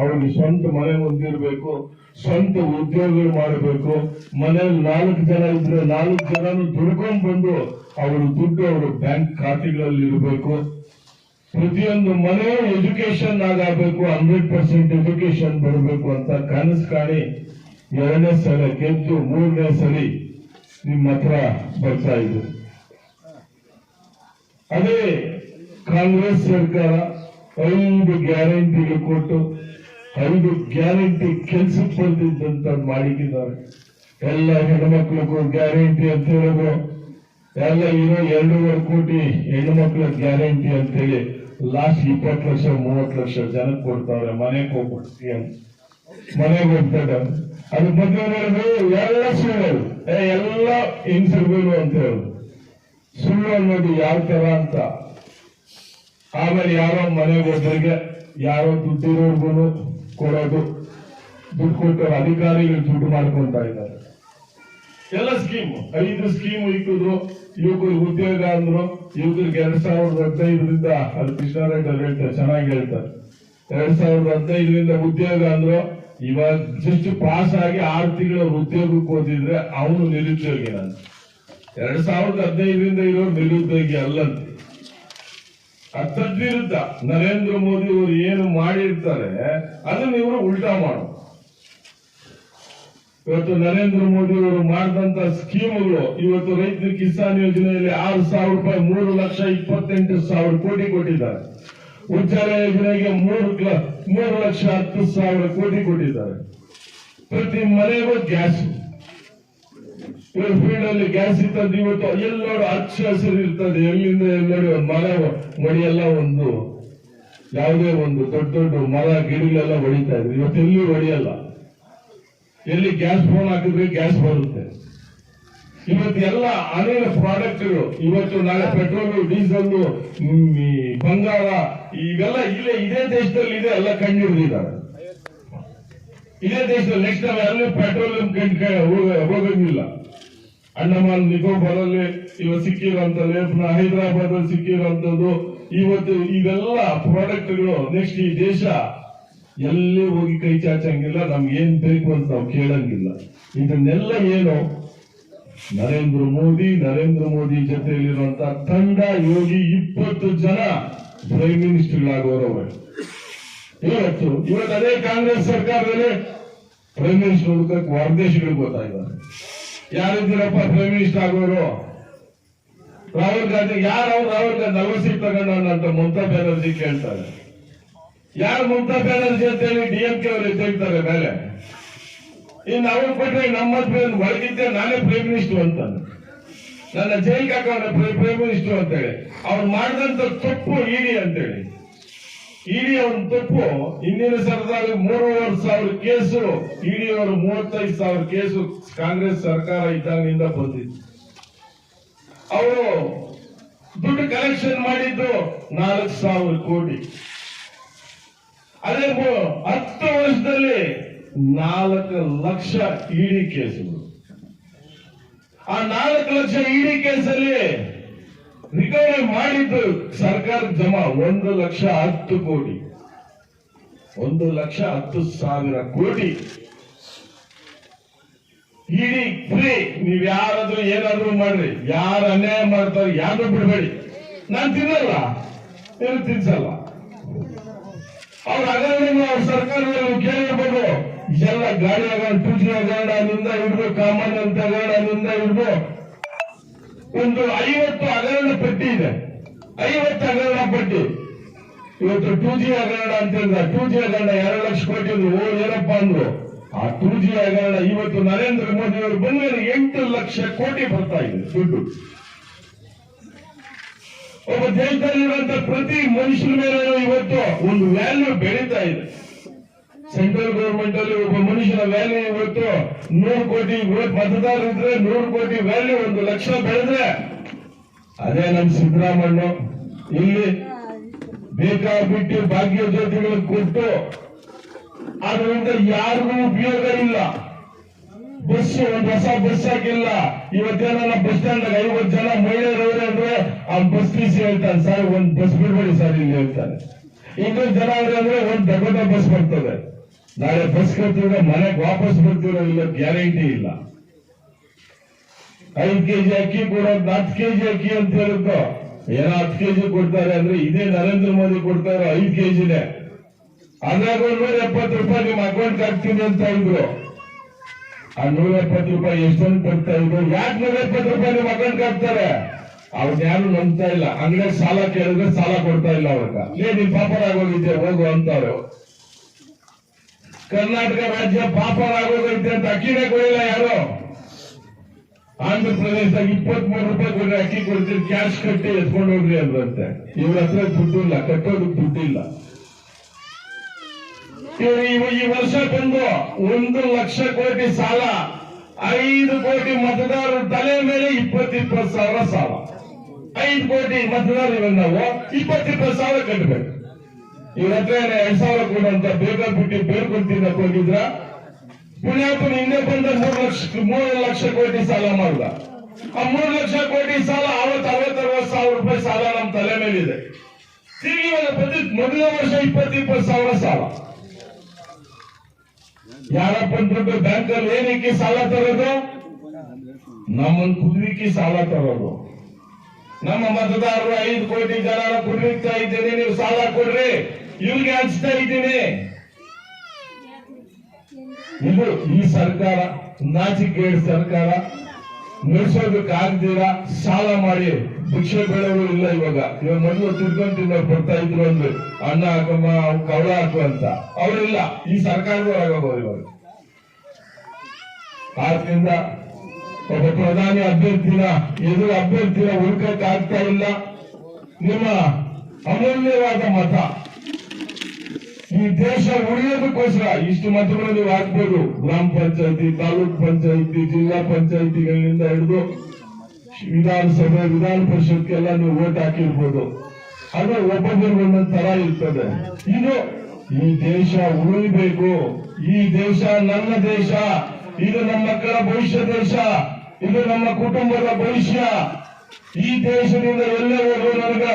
ಅವ್ರಿಗೆ ಸ್ವಂತ ಮನೆ ಹೊಂದಿರಬೇಕು, ಸ್ವಂತ ಉದ್ಯೋಗಗಳು ಮಾಡಬೇಕು, ಮನೆಯಲ್ಲಿ ನಾಲ್ಕು ಜನ ಇದ್ರೆ ನಾಲ್ಕು ಜನನು ದುಡ್ಕೊಂಡ್ ಬಂದು ಅವರು ದುಡ್ಡು ಅವರು ಬ್ಯಾಂಕ್ ಖಾತೆಗಳಲ್ಲಿ ಇರಬೇಕು ಪ್ರತಿಯೊಂದು ಮನೆ ಎಜುಕೇಶನ್ ಆಗಬೇಕು ಹಂಡ್ರೆಡ್ ಪರ್ಸೆಂಟ್ ಎಜುಕೇಶನ್ ಬರಬೇಕು ಅಂತ ಕನಸು ಕಾಣಿ. ಎರಡನೇ ಸಲ ಗೆದ್ದು ಮೂರನೇ ಸರಿ ನಿಮ್ಮ ಹತ್ರ ಬರ್ತಾ ಇದ್ರು ಅದೇ ಕಾಂಗ್ರೆಸ್ ಸರ್ಕಾರ ಐದು ಗ್ಯಾರಂಟಿಗೆ ಕೊಟ್ಟು ಐದು ಗ್ಯಾರಂಟಿ ಕೆಲ್ಸಕ್ಕೆ ಬಂದಿದ್ದಂತ ಮಾಡಿದ್ದಾರೆ. ಎಲ್ಲ ಹೆಣ್ಮಕ್ಳಿಗೂ ಗ್ಯಾರಂಟಿ ಅಂತ ಹೇಳೋದು. ಎಲ್ಲ ಇರೋ ಎರಡೂವರೆ ಕೋಟಿ ಹೆಣ್ಮಕ್ಳ ಗ್ಯಾರಂಟಿ ಅಂತೇಳಿ ಲಾಸ್ಟ್ ಇಪ್ಪತ್ತು ಲಕ್ಷ ಮೂವತ್ತು ಲಕ್ಷ ಜನಕ್ಕೆ ಕೊಡ್ತಾವ್ರೆ ಮನೆಗೆ ಹೋಗ್ಬಿಡ್ತೀವಿ ಅಂತ. ಮನೆಗೆ ಹೋಗ್ತಾರೆ ಅದು ಮದುವೆ ಎಲ್ಲ ಸುಳ್ಳು. ಎಲ್ಲ ಹಿಂಸರ್ಗಳು ಅಂತ ಹೇಳುದು. ಸುಳ್ಳು ಅನ್ನೋದು ಯಾವ ತರ ಅಂತ. ಆಮೇಲೆ ಯಾರೋ ಮನೆಗೆ ಹೋದ್ರಿಗೆ ಯಾರೋ ದುಡ್ಡಿರೋರ್ಗು ಕೊಡೋದು ದುಡ್ಡು ಕೊಟ್ಟರು ಅಧಿಕಾರಿಗಳು ದುಡ್ಡು ಮಾಡ್ಕೊಂತ ಇದ್ದಾರೆ. ಎಲ್ಲ ಸ್ಕೀಮ್, ಐದು ಸ್ಕೀಮ್ ಇಕ್ಕಿದ್ರು ಯುವಕರಿಗೆ ಉದ್ಯೋಗ ಅಂದ್ರು. ಯುವಕರಿಗೆ ಎರಡ್ ಸಾವಿರದ ಹದಿನೈದರಿಂದ, ಅದು ಅವ್ರು ಹೇಳ್ತಾರೆ, ಚೆನ್ನಾಗಿ ಹೇಳ್ತಾರೆ. ಎರಡ್ ಸಾವಿರದ ಹದಿನೈದರಿಂದ ಉದ್ಯೋಗ ಅಂದ್ರು. ಇವಾಗ ಜಸ್ಟ್ ಪಾಸ್ ಆಗಿ ಆರು ತಿಂಗಳ ಉದ್ಯೋಗಕ್ಕೆ ಹೋದಿದ್ರೆ ಅವನು ನಿರುದ್ಯೋಗಿ ನಾನು ಎರಡ್ ಸಾವಿರದ ಹದಿನೈದರಿಂದ ಇರೋ ನಿರುದ್ಯೋಗಿ ಅಲ್ಲಂತೆ. ಅದ್ರ ವಿರುದ್ಧ ನರೇಂದ್ರ ಮೋದಿ ಅವರು ಏನು ಮಾಡಿರ್ತಾರೆ, ಅದನ್ನ ಇವರು ಉಲ್ಟಾ ಮಾಡು ಇವತ್ತು ನರೇಂದ್ರ ಮೋದಿ ಅವರು ಮಾಡಿದಂತ ಸ್ಕೀಮ್ಗಳು, ಇವತ್ತು ರೈತ ಕಿಸಾನ್ ಯೋಜನೆಯಲ್ಲಿ ಆರು ಸಾವಿರ ರೂಪಾಯಿ, ಮೂರು ಲಕ್ಷ ಇಪ್ಪತ್ತೆಂಟು ಸಾವಿರ ಕೋಟಿ ಕೊಟ್ಟಿದ್ದಾರೆ. ಉಜ್ಜಲ ಯೋಜನೆಗೆ ಮೂರು ಮೂರು ಲಕ್ಷ ಹತ್ತು ಸಾವಿರ ಕೋಟಿ ಕೊಟ್ಟಿದ್ದಾರೆ. ಪ್ರತಿ ಮನೆಗೂ ಗ್ಯಾಸ್. ಫೀಲ್ಡ್ ಅಲ್ಲಿ ಗ್ಯಾಸ್ ಇರ್ತದೆ ಇವತ್ತು ಎಲ್ಲರೂ ಹಚ್ಚ ಹಸಿರು ಇರ್ತದೆ. ಎಲ್ಲಿಂದ ಎಲ್ಲರೂ ಮರ ಮಡಿಯೆಲ್ಲ ಒಂದು. ಯಾವುದೇ ಒಂದು ದೊಡ್ಡ ದೊಡ್ಡ ಮರ, ಗಿಡಗಳೆಲ್ಲ ಹೊಡಿತಾ ಇದ್ರು. ಇವತ್ತು ಎಲ್ಲಿ ಹೊಡಿಯಲ್ಲ. ಎಲ್ಲಿ ಗ್ಯಾಸ್ ಫೋನ್ ಹಾಕಿದ್ರೆ ಗ್ಯಾಸ್ ಬರುತ್ತೆ. ಇವತ್ತು ಎಲ್ಲ ಅನೇಕ ಪ್ರಾಡಕ್ಟ್ಗಳು ಇವತ್ತು ನಾಳೆ ಪೆಟ್ರೋಲು ಡೀಸೆಲ್ ಬಂಗಾರ, ಇವೆಲ್ಲ ಇಲ್ಲೇ, ಇದೇ ದೇಶದಲ್ಲಿ ಇದೆ. ಎಲ್ಲ ಕಂಡು ಹಿಡಿದಿದ್ದಾರೆ ಇದೇ ದೇಶದಲ್ಲಿ ನೆಕ್ಸ್ಟ್ ಅಲ್ಲಿ ಪೆಟ್ರೋಲಿಯಂ ಹೋಗಂಗಿಲ್ಲ. ಅಂಡಮಾನ್ ನಿಕೋಬಾರಲ್ಲಿ ಇವತ್ತು ಸಿಕ್ಕಿರುವಂತ ಲೇಪನ ಹೈದರಾಬಾದ್ ಅಲ್ಲಿ ಸಿಕ್ಕಿರುವಂತದ್ದು ಇವತ್ತು ಇವೆಲ್ಲ ಪ್ರಾಡಕ್ಟ್ಗಳು ನೆಕ್ಸ್ಟ್ ಈ ದೇಶ ಎಲ್ಲೇ ಹೋಗಿ ಕೈ ಚಾಚಂಗಿಲ್ಲ, ನಮ್ಗೆ ಏನ್ ಬೇಕು ಅಂತ ನಾವು ಕೇಳಂಗಿಲ್ಲ. ಇದನ್ನೆಲ್ಲ ಏನು? ನರೇಂದ್ರ ಮೋದಿ ನರೇಂದ್ರ ಮೋದಿ ಜೊತೆಯಲ್ಲಿರುವಂತ ತಂಡ ಯೋಗಿ ಇಪ್ಪತ್ತು ಜನ ಪ್ರೈಮ್ ಮಿನಿಸ್ಟರ್ಗಳಾಗೋರವ್ರೆ ಇವತ್ತು ಇವತ್ತು ಅದೇ ಕಾಂಗ್ರೆಸ್ ಸರ್ಕಾರದಲ್ಲಿ ಪ್ರೈಮ್ ಮಿನಿಸ್ಟರ್ ಹುಡುಕಕ್ಕೆ ಹೊರದೇಶಗಳಿಗೆ ಗೊತ್ತಾಗಿದ್ದಾರೆ. ಯಾರಿದ್ದೀರಪ್ಪ ಪ್ರೈಮ್ ಮಿನಿಸ್ಟರ್ ಆಗೋರು? ರಾಹುಲ್ ಗಾಂಧಿ, ಯಾರು ಅವ್ರು ರಾಹುಲ್ ಗಾಂಧಿ ನಲವತ್ತು ಸೀಟ್ ತಗೊಂಡ ಅಂತ ಮಮತಾ ಬ್ಯಾನರ್ಜಿ ಕೇಳ್ತಾರೆ. ಯಾರು ಮಮತಾ ಬ್ಯಾನರ್ಜಿ ಅಂತ ಹೇಳಿ ಡಿ ಎಂ ಕೆ ಅವರು ಎದ್ದೇಳ್ತಾರೆ ಮೇಲೆ. ಇನ್ನು ಅವ್ರು ಕೊಟ್ರೆ ನಮ್ಮ ಒಳಗಿದ್ದೆ ನಾನೇ ಪ್ರೈಮ್ ಮಿನಿಸ್ಟರ್ ಅಂತಾನೆ ನನ್ನ ಜೈಲ್ಗೆ ಹಾಕೋಣ ಪ್ರೈಮ್ ಮಿನಿಸ್ಟರ್ ಅಂತೇಳಿ. ಅವ್ರು ಮಾಡಿದಂತ ತಪ್ಪು ಇಡಿ ಅಂತೇಳಿ. ಇಡಿ ಒಂದು ತಪ್ಪು ಹಿಂದಿನ ಸರ್ಕಾರ ಮೂರುವರೆ ಸಾವಿರ ಕೇಸು ಇಡಿ ಅವರು ಮೂವತ್ತೈದು ಸಾವಿರ ಕೇಸು ಕಾಂಗ್ರೆಸ್ ಸರ್ಕಾರ ಇದ್ದಾಗಿನಿಂದ ಬಂದಿದ್ದು ಅವರು ದುಡ್ಡು ಕಲೆಕ್ಷನ್ ಮಾಡಿದ್ದು ನಾಲ್ಕು ಸಾವಿರ ಕೋಟಿ. ಅದೇ ಹತ್ತು ವರ್ಷದಲ್ಲಿ ನಾಲ್ಕು ಲಕ್ಷ ಇಡಿ ಕೇಸುಗಳು. ಆ ನಾಲ್ಕು ಲಕ್ಷ ಇಡಿ ಕೇಸಲ್ಲಿ ರಿಕವರಿ ಮಾಡಿದ್ದು ಸರ್ಕಾರ ಜಮಾ ಒಂದು ಲಕ್ಷ ಹತ್ತು ಕೋಟಿ. ಒಂದು ಲಕ್ಷ ಹತ್ತು ಸಾವಿರ ಕೋಟಿ. ಇಡೀ ಫ್ರೀ ನೀವ್ ಯಾರಾದ್ರೂ ಏನಾದ್ರೂ ಮಾಡ್ರಿ. ಯಾರು ಅನ್ಯಾಯ ಮಾಡ್ತಾರೆ ಯಾರು ಬಿಡಬೇಡಿ. ನಾನ್ ತಿನ್ನಲ್ಲ. ಏನು ತಿನ್ಸಲ್ಲ. ಅವ್ರ ಅಗಲ ಅವ್ರ ಸರ್ಕಾರದಲ್ಲಿ ಕೇಳಿರ್ಬೋದು. ಎಲ್ಲ ಗಾಡಿ ಹಗರಣ ಟೂಜಿ ಹಗರಣದಿಂದ ಹಿಡಿದು ಕಾಮನ್ ಅಂತ ಹಗರಣದಿಂದ ಹಿಡಿದು ಒಂದು ಐವತ್ತು ಹಗರಣ ಪಟ್ಟಿ ಇದೆ. ಐವತ್ತು ಹಗರಣ ಪಟ್ಟಿ. ಇವತ್ತು ಟೂ ಜಿ ಹಗರಣ ಅಂತ ಹೇಳಿದ ಟೂ ಜಿ ಹಗರಣ ಎರಡು ಲಕ್ಷ ಕೋಟಿ ಓ, ಏನಪ್ಪ ಅಂದ್ರು? ಆ ಟೂ ಜಿ ಹಗರಣ ಇವತ್ತು ನರೇಂದ್ರ ಮೋದಿ ಅವರು ಬಂದ್ರೆ ಎಂಟು ಲಕ್ಷ ಕೋಟಿ ಬರ್ತಾ ಇದೆ ದುಡ್ಡು. ಒಬ್ಬ ದೇಶದಲ್ಲಿರುವಂತ ಪ್ರತಿ ಮನುಷ್ಯನ ಮೇಲೆ ಇವತ್ತು ಒಂದು ವ್ಯಾಲ್ಯೂ ಬೆಳೀತಾ ಇದೆ. ಸೆಂಟ್ರಲ್ ಗವರ್ಮೆಂಟ್ ಅಲ್ಲಿ ಒಬ್ಬ ಮನುಷ್ಯನ ವ್ಯಾಲ್ಯೂ ಇವತ್ತು ನೂರು ಕೋಟಿ ಮತದಾರರು ಮತದಾರ ಇದ್ರೆ ನೂರು ಕೋಟಿ ವ್ಯಾಲ್ಯೂ ಒಂದು ಲಕ್ಷ ಬೆಳೆದ್ರೆ ಅದೇ ನಮ್ ಸಿದ್ದರಾಮಣ್ಣ ಇಲ್ಲಿ ಬೇಕಾಬಿಟ್ಟು ಭಾಗ್ಯ ಜ್ಯೋತಿಗಳು ಕೊಟ್ಟು ಅದರಿಂದ ಯಾರಿಗೂ ಉಪಯೋಗ ಇಲ್ಲ. ಬಸ್, ಒಂದ್ ಹೊಸ ಬಸ್ ಆಗಿಲ್ಲ ಇವತ್ತೇನ ಬಸ್ ಸ್ಟ್ಯಾಂಡ್ ಐವತ್ತು ಜನ ಮಹಿಳೆಯರವ್ರೆ ಅಂದ್ರೆ ಆ ಬಸ್ ಟಿಸಿ ಹೇಳ್ತಾನೆ ಸರ್, ಒಂದ್ ಬಸ್ ಬಿಡ್ಬೇಡಿ ಸರ್, ಇಲ್ಲಿ ಹೇಳ್ತಾನೆ ಇನ್ನೊಂದ್ ಜನ ಅವ್ರೆ ಅಂದ್ರೆ ಒಂದ್ ದೊಡ್ಡ ಬಸ್ ಬರ್ತದೆ. ನಾಳೆ ಬಸ್ ಕಟ್ಟಿದ್ರೆ ಮನೆಗೆ ವಾಪಸ್ ಬರ್ತೀರೋ ಇಲ್ಲ ಗ್ಯಾರಂಟಿ ಇಲ್ಲ. ಐದು ಕೆಜಿ ಅಕ್ಕಿ ಕೊಡೋದು ಹತ್ತು ಕೆಜಿ ಅಕ್ಕಿ ಅಂತ ಹೇಳುತ್ತೋ ಏನೋ ಹತ್ತು ಕೆಜಿ ಕೊಡ್ತಾರೆ ಅಂದ್ರೆ ಇದೇ ನರೇಂದ್ರ ಮೋದಿ ಕೊಡ್ತಾರೆ ಐದು ಕೆಜಿನೇ. ಅದ್ರಾಗ ಒಂದ್ ನೂರ ಎಪ್ಪತ್ತು ರೂಪಾಯಿ ನಿಮ್ಮ ಅಕೌಂಟ್ ಹಾಕ್ತೀನಿ ಅಂತ ಇದ್ರು. ಆ ನೂರ ಎಪ್ಪತ್ತು ರೂಪಾಯಿ ಎಷ್ಟೊಂದು ಕೊಡ್ತಾ ಇದ್ರು. ಯಾಕೆ ನೂರ ಎಪ್ಪತ್ತು ರೂಪಾಯಿ ನಿಮ್ಮ ಅಕೌಂಟ್ ಹಾಕ್ತಾರೆ? ಅವ್ರನ್ನ ಯಾರು ನಂಬ್ತಾ ಇಲ್ಲ. ಅಂಗಡಿ ಸಾಲ ಕೇಳಿದ್ರೆ ಸಾಲ ಕೊಡ್ತಾ ಇಲ್ಲ ಅವ್ರಿಗೆ ಏ ನೀನ್ ಪಾಪರಾಗೋಗಿದ್ದೆ ಹೋಗು ಅಂತಾರೆ ಕರ್ನಾಟಕ ರಾಜ್ಯ ಪಾಪವಾಗೋದಂತೆ ಅಂತ ಅಕ್ಕಿನೇ ಕೊಡಿಲ್ಲ ಯಾರು? ಆಂಧ್ರ ಪ್ರದೇಶದಾಗ ಇಪ್ಪತ್ತ್ ಮೂರು ರೂಪಾಯಿ ಕೊಡ್ರಿ ಅಕ್ಕಿ ಕೊಡ್ತೀರಿ ಕ್ಯಾಶ್ ಕಟ್ಟಿ ಎತ್ಕೊಂಡು ಹೋಗ್ರಿ ಅಂದ್ರಂತೆ. ಇವ್ರ ಹತ್ರ ದುಡ್ಡಿಲ್ಲ ಕಟ್ಟೋದಕ್ಕೆ ದುಡ್ಡಿಲ್ಲ ಈ ವರ್ಷ ಬಂದು ಒಂದು ಲಕ್ಷ ಕೋಟಿ ಸಾಲ, ಐದು ಕೋಟಿ ಮತದಾರರು ತಲೆ ಮೇಲೆ ಇಪ್ಪತ್ತಿಪ್ಪತ್ತು ಇಪ್ಪತ್ತು ಸಾವಿರ ಸಾಲ. ಐದು ಕೋಟಿ ಮತದಾರರು ನಾವು ಇಪ್ಪತ್ತು ಇಪ್ಪತ್ತು ಸಾವಿರ ಕಟ್ಟಬೇಕು. ಏನು ಎರಡ್ ಸಾವಿರ ಬೇರೆ ಕೊಡ್ತೀನಿ ಅಂತ ಹೋಗಿದ್ರ ಪುಣ್ಯಾತ್ಮ ಹಿಂದೆ ಬಂದ ಮೂರು ಲಕ್ಷ ಮೂರು ಲಕ್ಷ ಕೋಟಿ ಸಾಲ ಮಾಡ್ದ. ಆ ಮೂರು ಲಕ್ಷ ಕೋಟಿ ಸಾಲ ಅವತ್ತು ಅರವತ್ತರವತ್ತು ಅರವತ್ತು ಸಾವಿರ ರೂಪಾಯಿ ಸಾಲ ನಮ್ಮ ತಲೆ ಮೇಲಿದೆ. ತಿರುಗಿ ಪ್ರತಿ, ಮೊದಲ ವರ್ಷ ಇಪ್ಪತ್ತು ಇಪ್ಪತ್ತು ಸಾವಿರ ಸಾಲ. ಯಾರಪ್ಪ ಬ್ಯಾಂಕ್ ಅಲ್ಲಿ ಏನಕ್ಕೆ ಸಾಲ ತರೋದು? ನಮ್ಮನ್ನು ಕುದುವಿಕೆ ಸಾಲ ತರೋದು. ನಮ್ಮ ಮತದಾರರು ಐದು ಕೋಟಿ ಜನ ಕುಡಿತಾ ಇದ್ದೇನೆ, ನೀವು ಸಾಲ ಕೊಡ್ರಿ. ಇವ್ರಿಗೆ ಹಂಚ್ತಾ ಇದ್ದೀನಿ. ಇದು ಈ ಸರ್ಕಾರ ನಾಚಿಕೇಡ್ ಸರ್ಕಾರ ನಡೆಸೋದಕ್ಕಾಗ್ದಿರ ಸಾಲ ಮಾಡಿ. ಭಿಕ್ಷೆ ಬೇಡೋರು ಇಲ್ಲ ಇವಾಗ. ಇವಾಗ ಮೊದಲು ತಿಳ್ಕೊಂಡು ತಿನ್ನೋರು ಬರ್ತಾ ಇದ್ರು ಅಂದ್ರೆ, ಅಣ್ಣ ಹಾಕಮ್ಮ ಕವಳ ಹಾಕು ಅಂತ. ಅವರಿಲ್ಲ ಈ ಸರ್ಕಾರದವರಾಗೋದು ಇವಾಗ. ಆದ್ರಿಂದ ಒಬ್ಬ ಪ್ರಧಾನಿ ಅಭ್ಯರ್ಥಿನ ಎದುರು ಅಭ್ಯರ್ಥಿನ ಹುಡುಕಕ್ ಆಗ್ತಾ ಇಲ್ಲ. ನಿಮ್ಮ ಅಮೂಲ್ಯವಾದ ಮತ. ಈ ದೇಶ ಉಳಿಯೋದಕ್ಕೋಸ್ಕರ ಇಷ್ಟು ಮತಗಳು ನೀವು ಹಾಕ್ಬೋದು ಗ್ರಾಮ ಪಂಚಾಯತಿ, ತಾಲೂಕ್ ಪಂಚಾಯತಿ, ಜಿಲ್ಲಾ ಪಂಚಾಯತಿಗಳಿಂದ ಹಿಡಿದು ವಿಧಾನಸಭೆ, ವಿಧಾನ ಪರಿಷತ್ಗೆಲ್ಲ ನೀವು ಓಟ್ ಹಾಕಿರ್ಬೋದು. ಅದು ಒಬ್ಬೊಬ್ಬರಿಗೆ ಒಂದೊಂದು ತರ ಇರ್ತದೆ. ಇದು ಈ ದೇಶ ಉಳಿಬೇಕು. ಈ ದೇಶ ನನ್ನ ದೇಶ. ಇದು ನಮ್ಮ ಮಕ್ಕಳ ಭವಿಷ್ಯ ದೇಶ. ಇದು ನಮ್ಮ ಕುಟುಂಬದ ಭವಿಷ್ಯ. ಈ ದೇಶದಿಂದ ಎಲ್ಲೇ ಹೋದ್ರು ನನಗ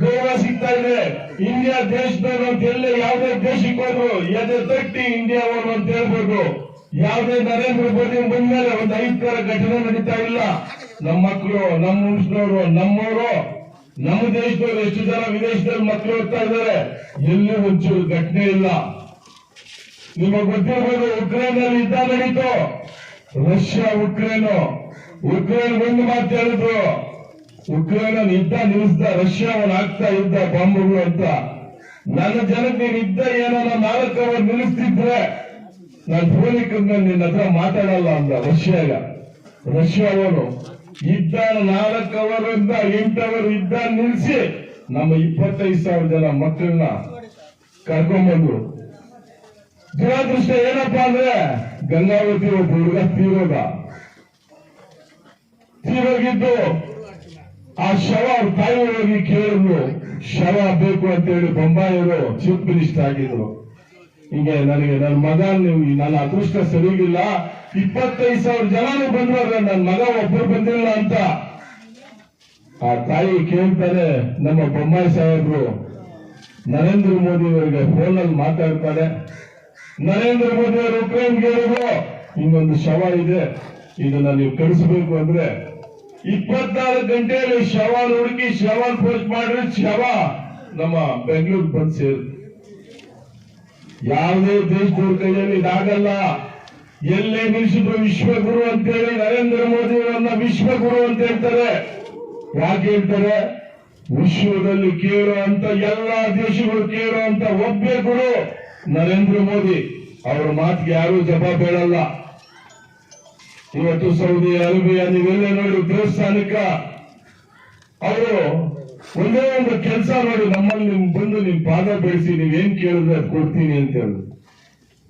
ಗೌರವ ಸಿಗ್ತಾ ಇದೆ. ಇಂಡಿಯಾ ದೇಶದವರು ಅಂತ ಎಲ್ಲ ಯಾವುದೇ ದೇಶಕ್ಕೆ ಹೋದ್ರು ಎದೆ ತಟ್ಟಿ ಇಂಡಿಯಾ ಅವರು ಅಂತ ಹೇಳ್ಬೇಕು. ಯಾವುದೇ ನರೇಂದ್ರ ಮೋದಿ ಬಂದ್ಮೇಲೆ ಒಂದು ಐದು ತರ ಘಟನೆ ನಡೀತಾ ಇಲ್ಲ. ನಮ್ಮ ಮಕ್ಕಳು, ನಮ್ಮ ವಂಶದವರು ನಮ್ಮವರು, ನಮ್ಮ ದೇಶದವರು ಎಷ್ಟು ಜನ ವಿದೇಶದಲ್ಲಿ ಮಕ್ಕಳು ಹೋಗ್ತಾ ಇದ್ದಾರೆ, ಎಲ್ಲಿ ಒಂಚೂರು ಘಟನೆ ಇಲ್ಲ. ನಿಮಗೆ ಗೊತ್ತಿರ್ಬೋದು ಉಕ್ರೇನ್ ಅಲ್ಲಿ ಯುದ್ಧ ನಡೀತು. ರಷ್ಯಾ, ಉಕ್ರೇನು. ಉಕ್ರೇನ್ ಒಂದು ಮಾತು ಹೇಳಿದ್ರು. ಉಕ್ರೇನ್ ಯುದ್ಧ ರಷ್ಯಾ ಅವನು ಹಾಕ್ತಾ ಇದ್ದ ಬಾಂಬುಗಳು ಅಂತ. ನನ್ನ ಜನಕ್ಕೆ ಯುದ್ಧ ಏನಾರ ನಾಲ್ಕು ಅವರ್ ನಿಲ್ಲಿಸ್ತಿದ್ರೆ ನಾನು ಪೂರ್ಣಿಕರನ್ನ ನಿನ್ನ ಹತ್ರ ಮಾತಾಡಲ್ಲ ಅಂದ ರಷ್ಯಾಗ. ರಷ್ಯಾವರು ಯುದ್ಧ ನಾಲ್ಕು ಅವರಿಂದ ಎಂಟು ಅವರ್ ಯುದ್ಧ ನಿಲ್ಲಿಸಿ ನಮ್ಮ ಇಪ್ಪತ್ತೈದು ಸಾವಿರ ಜನ ಮಕ್ಕಳನ್ನ ಕರ್ಕೊಂಡ್ಬಂದ್ರು. ದುರಾದೃಷ್ಟ ಏನಪ್ಪಾ ಅಂದ್ರೆ ಗಂಗಾವತಿ ಒಬ್ಬ ಹುಡುಗ ತೀರೋಗ. ತೀರೋಗಿದ್ದು ಆ ಶವ ತಾಯಿ ಹೋಗಿ ಕೇಳಿದ್ರು, ಶವ ಬೇಕು ಅಂತ ಹೇಳಿ ಬೊಂಬಾಯಿಯವರು ಚೀಫ್ ಮಿನಿಸ್ಟರ್ ಆಗಿದ್ರು. ಹೀಗೆ ನನಗೆ ನನ್ನ ಮಗ, ನೀವು ನನ್ನ ಅದೃಷ್ಟ ಸರಿಗಿಲ್ಲ. ಇಪ್ಪತ್ತೈದು ಸಾವಿರ ಜನನು ಬಂದ್ರಲ್ಲ ನನ್ನ ಮಗ ಒಬ್ಬರು ಬಂದಿಲ್ಲ ಅಂತ. ಆ ತಾಯಿ ಕೇಳ್ತಾರೆ, ನಮ್ಮ ಬೊಮ್ಮಾಯಿ ಸಾಹೇಬ್ರು, ನರೇಂದ್ರ ಮೋದಿ ಅವರಿಗೆ ಫೋನ್ ಅಲ್ಲಿ ಮಾತಾಡ್ತಾರೆ. ನರೇಂದ್ರ ಮೋದಿ ಅವರು ಉಕ್ರೇನ್ಗೆ ಹೇಳಿದ್ರು ಇನ್ನೊಂದು ಶವ ಇದೆ, ಇದನ್ನ ನೀವು ಕಳಿಸ್ಬೇಕು ಅಂದ್ರೆ ಇಪ್ಪತ್ನಾಲ್ಕು ಗಂಟೆಯಲ್ಲಿ ಶವಾಲ್ ಹುಡುಕಿ ಶವಾಲ್ ಪೋಸ್ಟ್ ಮಾಡ್ರಿ ಶವ ನಮ್ಮ ಬೆಂಗಳೂರು ಬಂದು ಸೇರ್ ಯಾವುದೇ ದೇಶದವ್ರ ಕೈಯಲ್ಲಿ ಇದಾಗಲ್ಲ. ಎಲ್ಲೇ ನಿಲ್ಲಿಸಿದ್ರು ವಿಶ್ವಗುರು ಅಂತೇಳಿ ನರೇಂದ್ರ ಮೋದಿ ಅವರನ್ನ ವಿಶ್ವಗುರು ಅಂತ ಹೇಳ್ತಾರೆ. ಯಾಕೆ ಹೇಳ್ತಾರೆ? ವಿಶ್ವದಲ್ಲಿ ಕೇಳೋ ಅಂತ ಎಲ್ಲಾ ದೇಶಗಳು ಕೇಳೋ ಅಂತ ಒಬ್ಬೇ ಗುರು ನರೇಂದ್ರ ಮೋದಿ. ಅವರ ಮಾತಿಗೆ ಯಾರು ಜಪ ಹೇಳಲ್ಲ. ಇವತ್ತು ಸೌದಿ ಅರೇಬಿಯಾ ನೀವೆಲ್ಲ ನೋಡಿ ದೇವಸ್ಥಾನಕ್ಕ ಅವರು ಒಂದೇ ಒಂದು ಕೆಲಸ ನೋಡಿ ನಮ್ಮಲ್ಲಿ ನಿಮ್ ಬಂದು ನಿಮ್ ಪಾದ ಬೆಳೆಸಿ ನೀವೇನ್ ಕೇಳಿದ್ರೆ ಅದು ಕೊಡ್ತೀನಿ ಅಂತ ಹೇಳಿದ್ರು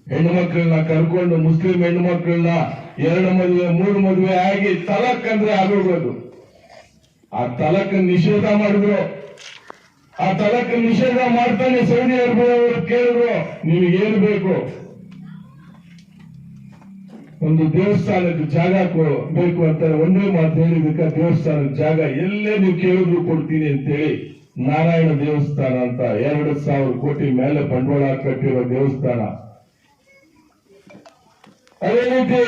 ಹೆಣ್ಣು ಮಕ್ಕಳನ್ನ ಕರ್ಕೊಂಡು ಮುಸ್ಲಿಂ ಹೆಣ್ಣು ಮಕ್ಕಳನ್ನ ಎರಡು ಮದುವೆ, ಮೂರು ಮದುವೆ ಆಗಿ ತಲಕ್ ಅಂದ್ರೆ ಆಗೋಗೋದು. ಆ ತಲಕ್ ನಿಷೇಧ ಮಾಡಿದ್ರು. ಆ ತಲಕ್ ನಿಷೇಧ ಮಾಡ್ತಾನೆ ಸೌದಿ ಅರೇಬಿಯಾ ಅವರು ಕೇಳಿದ್ರು. ನಿಮಗೇನು ಬೇಕು? ಒಂದು ದೇವಸ್ಥಾನಕ್ಕೆ ಜಾಗ ಬೇಕು ಅಂತ ಒಂದೇ ಮಾತು ಹೇಳಿದಕ್ಕೆ ದೇವಸ್ಥಾನದ ಜಾಗ ಎಲ್ಲೇ ನೀವು ಕೇಳಿದ್ರು ಕೊಡ್ತೀನಿ ಅಂತೇಳಿ ನಾರಾಯಣ ದೇವಸ್ಥಾನ ಅಂತ ಎರಡು ಸಾವಿರ ಕೋಟಿ ಮೇಲೆ ಬಂಡವಾಳ ಕಟ್ಟಿರೋ ದೇವಸ್ಥಾನ. ಅದೇ ರೀತಿ